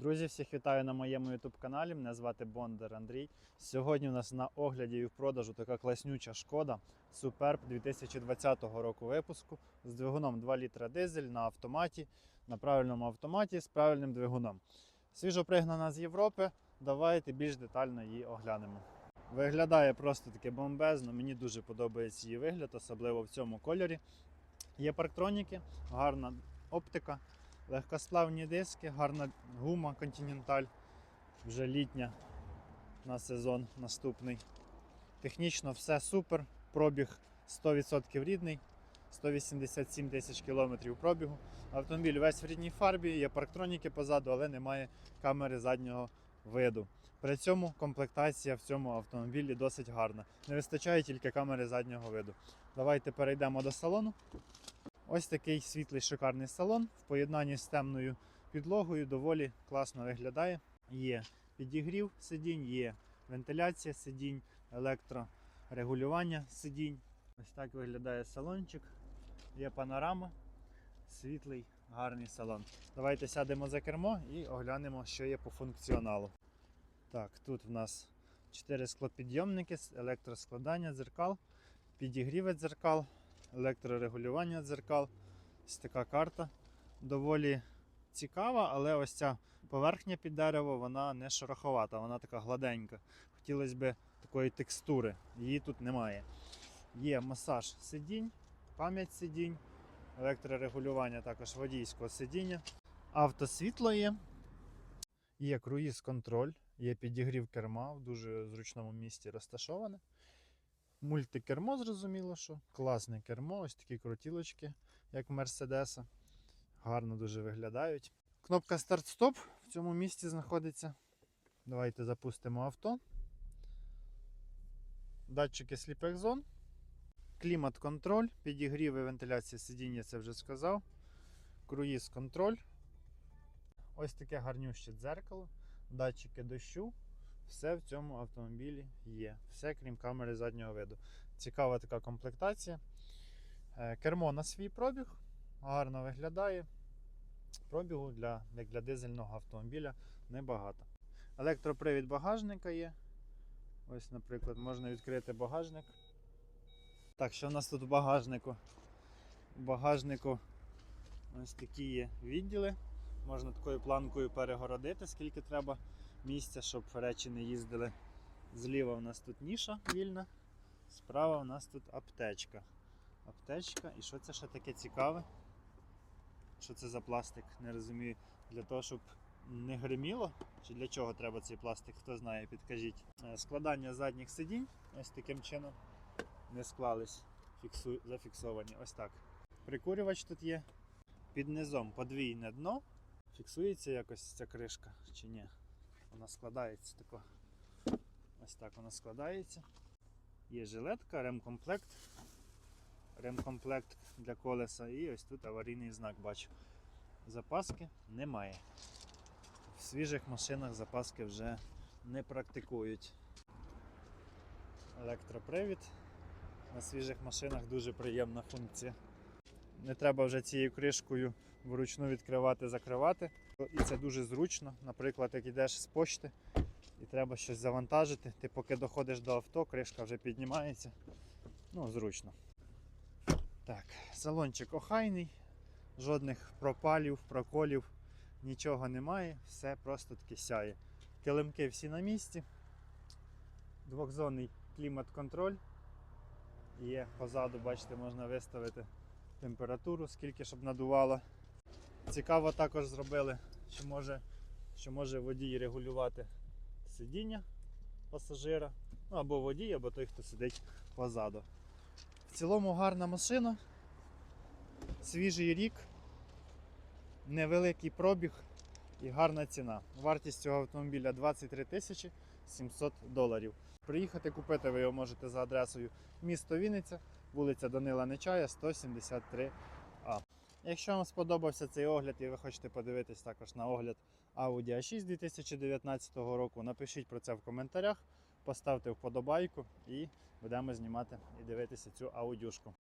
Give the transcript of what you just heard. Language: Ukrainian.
Друзі, всіх вітаю на моєму youtube каналі. Мене звати Бондар Андрій. Сьогодні у нас на огляді і в продажу така класнюча шкода Superb 2020 року випуску з двигуном 2 літра дизель на автоматі, на правильному автоматі з правильним двигуном. Свіжо пригнана з Європи. Давайте більш детально її оглянемо. Виглядає просто таке бомбезно. Мені дуже подобається її вигляд, особливо в цьому кольорі. Є парктроніки, гарна оптика. Легкосплавні диски, гарна гума Continental, вже літня на сезон наступний. Технічно все супер. Пробіг 100% рідний, 187 тисяч кілометрів пробігу. Автомобіль весь в рідній фарбі, є парктроніки позаду, але немає камери заднього виду. При цьому комплектація в цьому автомобілі досить гарна. Не вистачає тільки камери заднього виду. Давайте перейдемо до салону. Ось такий світлий шикарний салон в поєднанні з темною підлогою доволі класно виглядає. Є підігрів сидінь, є вентиляція сидінь, електрорегулювання сидінь. Ось так виглядає салончик. Є панорама, світлий, гарний салон. Давайте сядемо за кермо і оглянемо, що є по функціоналу. Так, тут в нас 4 склопідйомники, електроскладання дзеркал, підігрівець дзеркал, електрорегулювання дзеркал. Ось така карта. Доволі цікава, але ось ця поверхня під дерево, вона не шероховата, вона така гладенька. Хотілося б такої текстури, її тут немає. Є масаж сидінь, пам'ять сидінь, електрорегулювання також водійського сидіння. Автосвітло є. Є круїз контроль, є підігрів керма в дуже зручному місці розташоване. Мультикермо, зрозуміло, що класне кермо, ось такі крутілочки, як Мерседеса. Гарно дуже виглядають. Кнопка старт-стоп в цьому місці знаходиться. Давайте запустимо авто. Датчики сліпих зон. Клімат-контроль, підігрів і вентиляція сидіння, це вже сказав. Круїз контроль. Ось таке гарнюще дзеркало, датчики дощу. Все в цьому автомобілі є. Все крім камери заднього виду. Цікава така комплектація. Е, Кермо на свій пробіг. Гарно виглядає. Пробігу для, як для дизельного автомобіля небагато. Електропривід багажника є. Ось, наприклад, можна відкрити багажник. Так, що в нас тут в багажнику? В багажнику ось такі є відділи. Можна такою планкою перегородити, скільки треба місця, щоб речі не їздили. Зліва у нас тут ніша вільна, справа у нас тут аптечка. Аптечка, і що це ще таке цікаве? Що це за пластик? Не розумію. Для того, щоб не гриміло? Чи для чого треба цей пластик? Хто знає, підкажіть. Е, Складання задніх сидінь ось таким чином не склались, фіксу... зафіксовані. Ось так. Прикурювач тут є. Під низом подвійне дно. Фіксується якось ця кришка чи ні? Вона складається тако. Ось так вона складається. Є жилетка, ремкомплект. Ремкомплект для колеса і ось тут аварійний знак бачу. Запаски немає. В свіжих машинах запаски вже не практикують. Електропривід. На свіжих машинах дуже приємна функція. Не треба вже цією кришкою вручну відкривати, закривати. І це дуже зручно. Наприклад, як йдеш з почти і треба щось завантажити, ти поки доходиш до авто, кришка вже піднімається. Ну, зручно. Так, салончик охайний, жодних пропалів, проколів, нічого немає, все просто таки сяє. Килимки всі на місці. Двохзонний клімат-контроль. Є позаду, бачите, можна виставити температуру, скільки щоб надувало. Цікаво також зробили, що може, що може водій регулювати сидіння пасажира, ну або водій, або той, хто сидить позаду. В цілому гарна машина, свіжий рік, невеликий пробіг і гарна ціна. Вартість цього автомобіля 23 тисячі 700 доларів. Приїхати купити ви його можете за адресою місто Вінниця, вулиця Данила Нечая, 173А. Якщо вам сподобався цей огляд і ви хочете подивитись також на огляд Audi A6 2019 року, напишіть про це в коментарях, поставте вподобайку і будемо знімати і дивитися цю аудюшку.